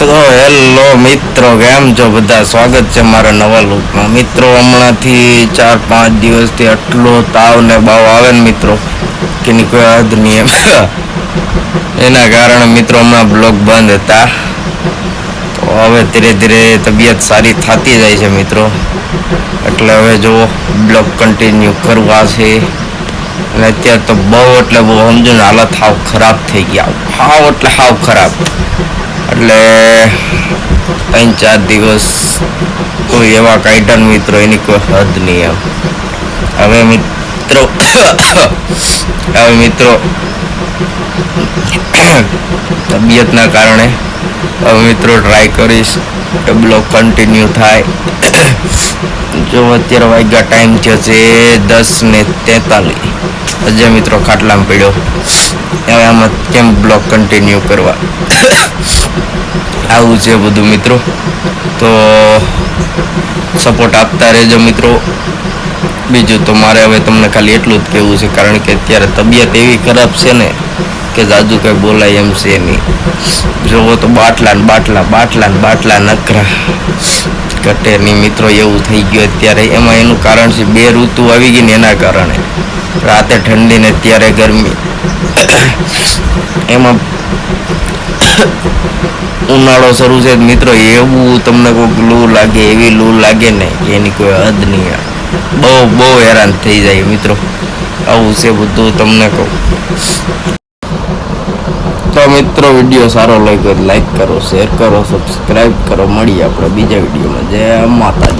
તો હેલો મિત્રો, કેમ છો બધા? સ્વાગત છે મારા નવા લુકમાં મિત્રો, હમણાંથી ચાર, પાંચ દિવસથી આટલો તાવ ને બાવ આવે ને મિત્રો કે ની કોઈ હદ નહીં એમ. એના કારણે મિત્રો, હમણાં બ્લોગ બંધ હતા. તો હવે ધીરે ધીરે તબિયત સારી થતી જાય છે મિત્રો. એટલે હવે જો બ્લોગ કન્ટિન્યુ કરવા છે. અને અત્યારે તો બહુ, એટલે બહુ સમજો ને, હાલત હાવ ખરાબ થઈ ગયા. હાવ, એટલે હાવ ખરાબ. એટલે ત્રણ ચાર દિવસ કોઈ એવા કાઇટન મિત્રો એની કોઈ હદ નહીં એમ. હવે મિત્રો હવે મિત્રો, તબિયતના કારણે હવે મિત્રો ટ્રાય કરીશ કે બ્લોગ કન્ટિન્યુ થાય. જો અત્યારે વાગ્યા ટાઈમ થયો છે દસ ને તેતાલીસ. હજે મિત્રો ખાટલામાં પડ્યો. હવે આમાં કેમ બ્લોગ કન્ટિન્યુ કરવા? આવું છે બધું મિત્રો. તો સપોર્ટ આપતા રહેજો મિત્રો. બીજું તો મારે હવે તમને ખાલી એટલું જ કહેવું છે, કારણ કે અત્યારે તબિયત એવી ખરાબ છે ને કે જાજુ કંઈ બોલાય એમ છે નહીં. જોવો તો બાટલા બાટલા બાટલા બાટલા નકરા નહીં. મિત્રો, એવું થઈ ગયું અત્યારે. એમાં એનું કારણ છે બે ઋતુ આવી ગઈ ને એના કારણે. રાતે ઠંડી ને અત્યારે ગરમી. એમાં ઉનાળો શરૂ છે. મિત્રો, એવું તમને કોઈક લૂ લાગે, એવી લૂ લાગે ને એની કોઈ હદ નહીં. બહુ બહુ હેરાન થઈ જાય. મિત્રો, આવું છે બધું તમને કહું. તો મિત્રો વીડિયો સારો લાગ્યો લાઈક કરો શેર કરો સબસ્ક્રાઈબ કરો. મળીએ આપણે બીજા વિડીયોમાં જય માતાજી.